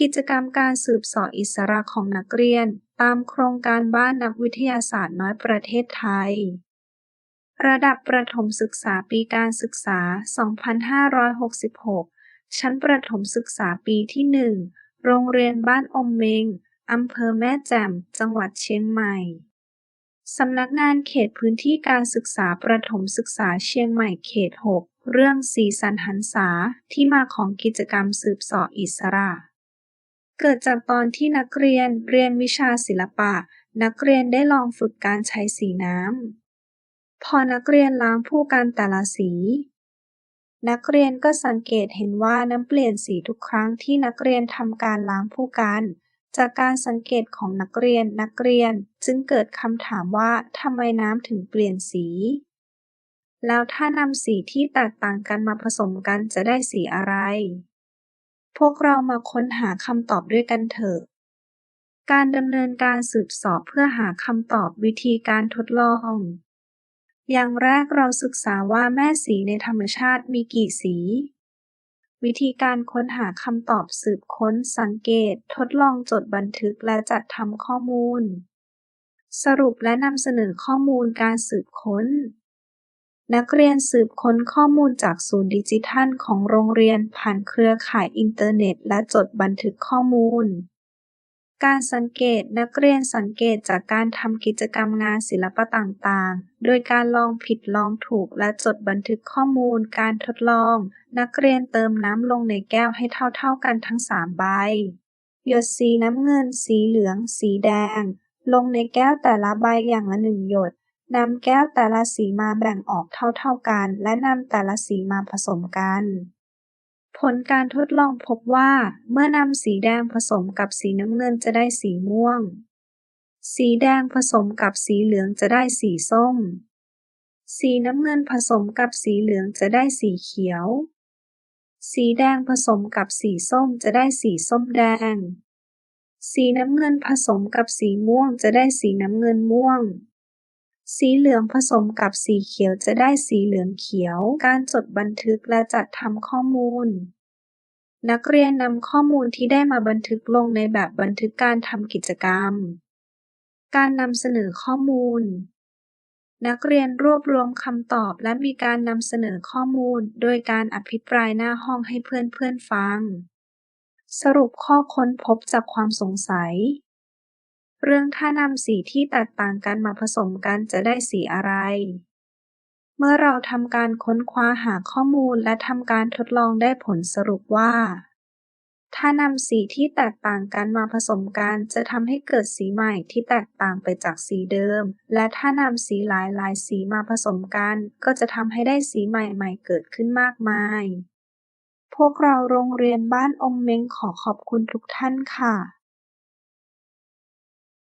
กิจกรรมการสืบเสาะอิสระของนักเรียน ตามโครงการบ้านนักวิทยาศาสตร์น้อยประเทศไทย ระดับประถมศึกษาปีการศึกษา 2566 ชั้นประถมศึกษาปีที่ 1 โรงเรียนบ้านอมเมง อำเภอแม่แจ่ม จังหวัดเชียงใหม่ สำนักงานเขตพื้นที่การศึกษาประถมศึกษาเชียงใหม่เขต 6 เรื่องสีสันหันษาที่มาของกิจกรรมสืบสาะอิสระ เกิดจากตอนที่นักเรียนเรียนวิชาศิลปะ นักเรียนได้ลองฝึกการใช้สีน้ำ พอนักเรียนล้างผู้กันแต่ละสี นักเรียนก็สังเกตเห็นว่าน้ำเปลี่ยนสีทุกครั้งที่นักเรียนทำการล้างผู้กัน จากการสังเกตของนักเรียนนักเรียนจึงเกิดคำถามว่าทำไมน้ำถึงเปลี่ยนสี แล้วถ้านำสีที่แตกต่างกันมาผสมกันจะได้สีอะไร วกเรามาค้นหาคำตอบด้วยกันเถอะ การดำเนินการสืบสอบเพื่อหาคำตอบวิธีการทดลอง อย่างแรกเราศึกษาว่าแม่สีในธรรมชาติมีกี่สี วิธีการค้นหาคำตอบสืบค้น สังเกต ทดลองจดบันทึกและจัดทำข้อมูล สรุปและนำเสนอข้อมูลการสืบค้น นักเรียนสืบค้นข้อมูลจากศูนย์ดิจิทัลของโรงเรียนผ่านเครือข่ายอินเทอร์เน็ตและจดบันทึกข้อมูล การสังเกตนักเรียนสังเกตจากการทำกิจกรรมงานศิลปะต่างๆ โดยการลองผิดลองถูกและจดบันทึกข้อมูลการทดลอง นักเรียนเติมน้ำลงในแก้วให้เท่าๆกันทั้งสามใบ หยดสีน้ำเงิน สีเหลือง สีแดง ลงในแก้วแต่ละใบอย่างละหนึ่งหยด นำแก้วแต่ละสีมาแบ่งออกเท่า ๆ กัน และนำแต่ละสีมาผสมกัน ผลการทดลองพบว่า เมื่อนำสีแดงผสมกับสีน้ำเงินจะได้สีม่วง สีแดงผสมกับสีเหลืองจะได้สีส้ม สีน้ำเงินผสมกับสีเหลืองจะได้สีเขียว สีแดงผสมกับสีส้มจะได้สีส้มแดง สีน้ำเงินผสมกับสีม่วงจะได้สีน้ำเงินม่วง สีเหลืองผสมกับสีเขียวจะได้สีเหลืองเขียว การจดบันทึกและจัดทำข้อมูล นักเรียนนำข้อมูลที่ได้มาบันทึกลงในแบบบันทึกการทำกิจกรรม การนำเสนอข้อมูล นักเรียนรวบรวมคำตอบและมีการนำเสนอข้อมูล โดยการอภิปรายหน้าห้องให้เพื่อนๆฟัง สรุปข้อค้นพบจากความสงสัย เรื่องถ้านำสีที่แตกต่างกันมาผสมกันจะได้สีอะไร เมื่อเราทำการค้นคว้าหาข้อมูลและทำการทดลองได้ผลสรุปว่า ถ้านำสีที่แตกต่างกันมาผสมกันจะทำให้เกิดสีใหม่ที่แตกต่างไปจากสีเดิม และถ้านำสีหลายๆสีมาผสมกัน ก็จะทำให้ได้สีใหม่ๆเกิดขึ้นมากมายพวกเราโรงเรียนบ้านอมเมงขอขอบคุณทุกท่านค่ะ